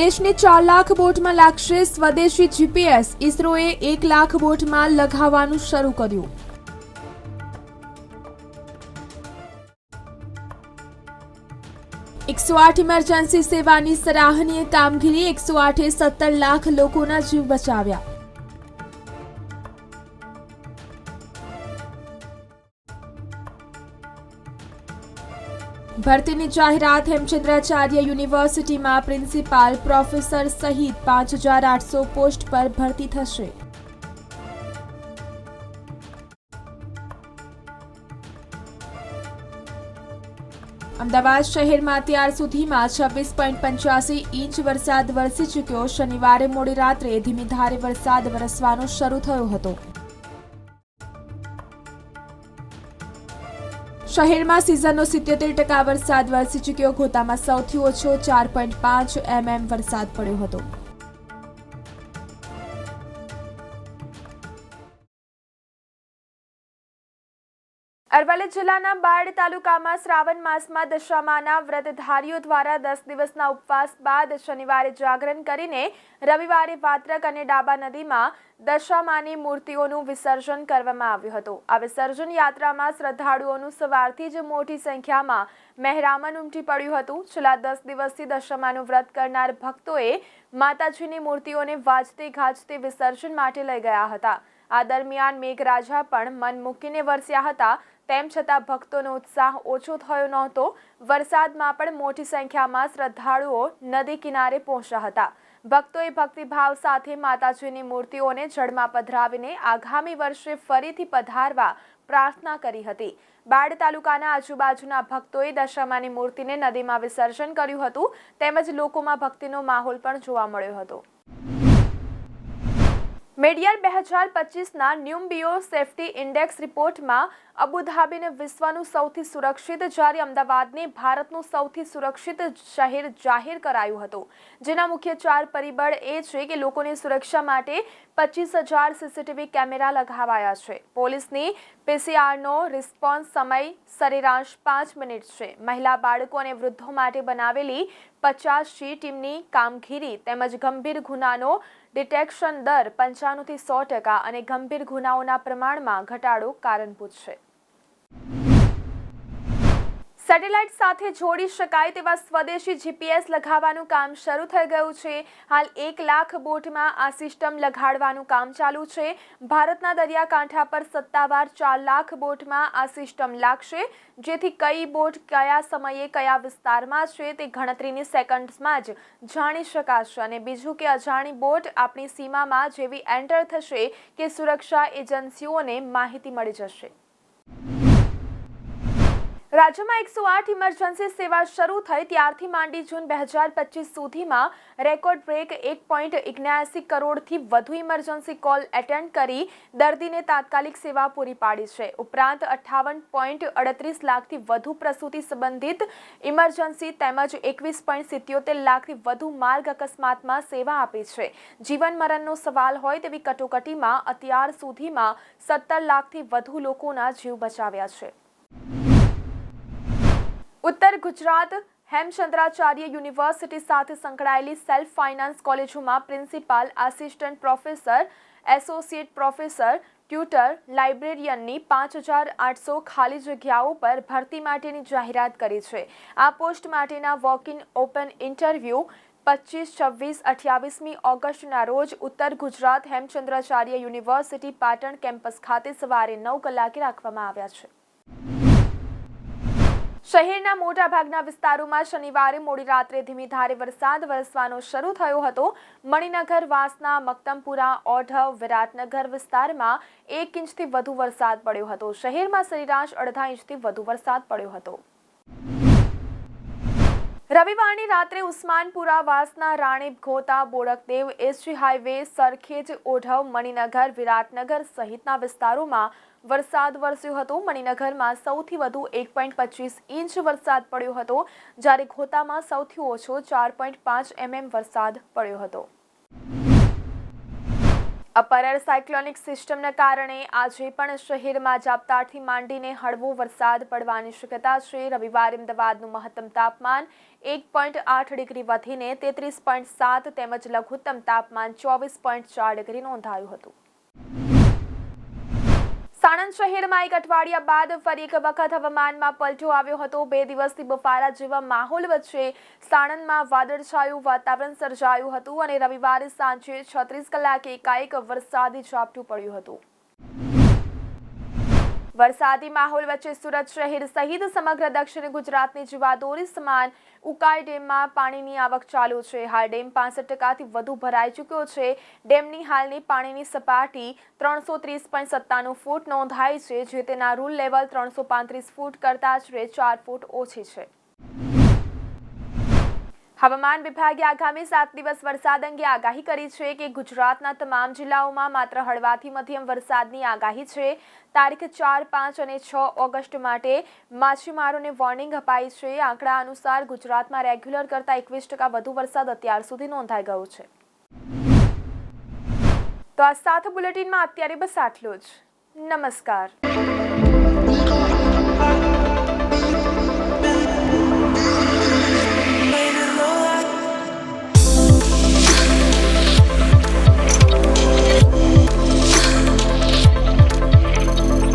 દેશની ચાર લાખ બોટમાં લાગશે સ્વદેશી જીપીએસ ઇસરોએ એક લાખ બોટમાં લગાવવાનું શરૂ કર્યું. એકસો આઠ ઇમરજન્સી સેવાની સરાહનીય કામગીરી, એકસો આઠે સત્તર લાખ લોકોના જીવ બચાવ્યા. ભરતીની જાહેરાત હેમચંદ્રાચાર્ય યુનિવર્સિટીમાં પ્રિન્સિપાલ પ્રોફેસર સહિત પાંચ હજાર આઠસો પોસ્ટ પર ભરતી થશે. અમદાવાદ શહેરમાં અત્યાર સુધીમાં છવ્વીસ પોઈન્ટ પંચ્યાસી ઇંચ વરસાદ વરસી ચૂક્યો. શનિવારે મોડી રાત્રે ધીમી ધારે વરસાદ વરસવાનો શરૂ થયો હતો. શહેરમાં સિઝનનો સિત્યોતેર ટકા વરસાદ વરસી ચૂક્યો ગોતામાં સૌથી ઓછો ચાર પોઈન્ટ પાંચ એમએમ વરસાદ પડ્યો હતો. અરવલ્લી જિલ્લાના બાળ તાલુકામાં શ્રાવણ માસમાં દશામાના વ્રતધારીઓ દ્વારા દસ દિવસના ઉપવાસ બાદ શનિવારે જાગરણ કરીને રવિવારે વાત્રક અને ડાબા નદીમાં દશામાની મૂર્તિઓનું વિસર્જન કરવામાં આવ્યું હતું. આ વિસર્જન યાત્રામાં શ્રદ્ધાળુઓનું સવારથી જ મોટી સંખ્યામાં મહેરામણ ઉમટી પડ્યું હતું. છેલ્લા દસ દિવસથી દશામાનું વ્રત કરનાર ભક્તોએ માતાજીની મૂર્તિઓને વાજતે ગાજતે વિસર્જન માટે લઈ ગયા હતા. આ દરમિયાન મેઘરાજા પણ મન મૂકીને વરસ્યા હતા. તેમ છતાં ભક્તોનો ઉત્સાહ ઓછો થયો નહોતો. વરસાદમાં પણ મોટી સંખ્યામાં શ્રદ્ધાળુઓ નદી કિનારે પહોંચ્યા હતા. ભક્તોએ ભક્તિભાવ સાથે માતાજીની મૂર્તિઓને જળમાં પધરાવીને આગામી વર્ષે ફરીથી પધારવા પ્રાર્થના કરી હતી. બાળ તાલુકાના આજુબાજુના ભક્તોએ દશામાની મૂર્તિને નદીમાં વિસર્જન કર્યું હતું. તેમજ લોકોમાં ભક્તિનો માહોલ પણ જોવા મળ્યો હતો. મેડિયર બે હજાર પચીસના ન્યુમ્બિયો સેફ્ટી ઇન્ડેક્સ રિપોર્ટમાં અબુધાબીને વિશ્વનું સૌથી સુરક્ષિત, જ્યારે અમદાવાદને ભારતનું સૌથી સુરક્ષિત શહેર જાહેર કરાયું હતું. જેના મુખ્ય ચાર પરિબળ એ છે કે લોકોની સુરક્ષા માટે પચીસ હજાર સીસીટીવી કેમેરા લગાવાયા છે. પોલીસની પીસીઆરનો રિસ્પોન્સ સમય સરેરાશ પાંચ મિનિટ છે. મહિલા બાળકો અને વૃદ્ધો માટે બનાવેલી પચાસ ટીમની કામગીરી તેમજ ગંભીર ગુનાનો ડિટેક્શન દર પંચાણુંથી સો ટકા અને ગંભીર ગુનાઓના પ્રમાણમાં ઘટાડો કારણભૂત છે. સેટેલાઇટ સાથે જોડી શકાય તેવા સ્વદેશી જીપીએસ લગાવવાનું કામ શરૂ થઈ ગયું છે. હાલ એક લાખ બોટમાં આ સિસ્ટમ લગાડવાનું કામ ચાલુ છે. ભારતના દરિયાકાંઠા પર સત્તાવાર ચાર લાખ બોટમાં આ સિસ્ટમ લાગશે. જેથી કઈ બોટ કયા સમયે કયા વિસ્તારમાં છે તે ગણતરીની સેકન્ડ્સમાં જ જાણી શકાશે. અને બીજું કે અજાણી બોટ આપણી સીમામાં જેવી એન્ટર થશે કે સુરક્ષા એજન્સીઓને માહિતી મળી જશે. રાજ્યમાં એકસો આઠ ઇમરજન્સી સેવા શરૂ થઈ. ત્યારથી માંડી જૂન બે હજાર પચીસ સુધીમાં રેકોર્ડ બ્રેક એક પોઈન્ટ ઇગ્યાસી કરોડથી વધુ ઇમરજન્સી કોલ એટેન્ડ કરી. દર્દીને તાત્કાલિક સેવા પૂરી પાડી છે. ઉપરાંત અઠ્ઠાવન પોઈન્ટ અડત્રીસ લાખથી વધુ પ્રસૂતિ સંબંધિત ઇમરજન્સી તેમજ એકવીસ પોઈન્ટ સિત્યોતેર લાખથી વધુ માર્ગ અકસ્માતમાં સેવા આપી છે. જીવન મરણનો સવાલ હોય તેવી કટોકટીમાં અત્યાર સુધીમાં સત્તર લાખથી વધુ લોકોના જીવ બચાવ્યા છે. ઉત્તર ગુજરાત, હેમચંદ્રાચાર્ય યુનિવર્સિટી સાથે સંકળાયેલી સેલ્ફ ફાઇનાન્સ કોલેજોમાં principal assistant professor, associate professor, tutor, લાઇબ્રેરિયનની પાંચ હજાર આઠસો ખાલી જગ્યાઓ પર ભરતી માટેની જાહેરાત કરી છે. આ પોસ્ટ માટેના વોક ઇન ઓપન ઇન્ટરવ્યૂ પચીસ છવ્વીસ, અઠ્યાવીસમી ઓગસ્ટના રોજ ઉત્તર ગુજરાત હેમચંદ્રાચાર્ય યુનિવર્સિટી પાટણ કેમ્પસ ખાતે સવારે નવ કલાકે રાખવામાં આવ્યા છે. શહેરના મોટાભાગના વિસ્તારોમાં શનિવારે મોડી રાત્રે ધીમી ધારે વરસાદ વરસવાનો શરૂ થયો હતો. મણિનગર, વાસના, મક્તમપુરા, ઓઢવ, વિરાટનગર વિસ્તારમાં એક ઇંચથી વધુ વરસાદ પડ્યો હતો. શહેરમાં સરેરાશ અડધા ઇંચથી વધુ વરસાદ પડ્યો હતો. રવિવારની રાત્રે ઉસ્માનપુરા વાસના રાણીપ ઘોતા બોડકદેવ એસજી હાઈવે સરખેજ ઓઢવ મણિનગર, વિરાટનગર સહિતના વિસ્તારોમાં વરસાદ વરસ્યો હતો. મણિનગરમાં સૌથી વધુ એક પોઈન્ટ પચીસ ઇંચ વરસાદ પડ્યો હતો, જ્યારે ઘોતામાં સૌથી ઓછો ચાર પોઈન્ટ પાંચ એમએમ વરસાદ પડ્યો હતો. અપરર સાયક્લોનિક સિસ્ટમના કારણે આજે પણ શહેરમાં ઝાપટાથી માંડીને હળવો વરસાદ પડવાની શક્યતા છે. રવિવારે અમદાવાદનું મહત્તમ તાપમાન એક પોઈન્ટ આઠ ડિગ્રી વધીને તેત્રીસ પોઈન્ટ સાત તેમજ લઘુત્તમ તાપમાન ચોવીસ પોઈન્ટ ચાર ડિગ્રી નોંધાયું હતું. સાણંદ શહેરમાં એક અઠવાડિયા બાદ ફરી એક વખત હવામાનમાં પલટો આવ્યો હતો. બે દિવસથી બફારા જેવા માહોલ વચ્ચે સાણંદમાં વાદળછાયું વાતાવરણ સર્જાયું હતું અને રવિવારે સાંજે છત્રીસ કલાકે એકાએક વરસાદી ઝાપટું પડ્યું હતું. વરસાદી માહોલ વચ્ચે સુરત શહેર સહિત સમગ્ર દક્ષિણ ગુજરાતની જીવાદોરી સમાન ઉકાઈ ડેમમાં પાણીની આવક ચાલુ છે. હાલ ડેમ પાસઠ ટકાથી વધુ ભરાઈ ચૂક્યો છે. ડેમની હાલની પાણીની સપાટી ત્રણસો ત્રીસ પોઈન્ટ સત્તાણું ફૂટ નોંધાઈ છે, જે તેના રૂલ લેવલ ત્રણસો પાંત્રીસ ફૂટ કરતાં આશરે ચાર ફૂટ ઓછી છે. હવામાન વિભાગે આગામી સાત દિવસ વરસાદ અંગે આગાહી કરી છે કે ગુજરાતના તમામ જિલ્લાઓમાં માત્ર હળવાથી મધ્યમ વરસાદની આગાહી છે. તારીખ ચાર, પાંચ અને છ ઓગસ્ટ માટે માછીમારોને વોર્નિંગ અપાઈ છે. આંકડા અનુસાર ગુજરાતમાં રેગ્યુલર કરતાં એકવીસ ટકા વધુ વરસાદ અત્યાર સુધી નોંધાઈ ગયો છે. તો આ સાથ બુલેટિનમાં અત્યારે બસ આટલું જ. નમસ્કાર.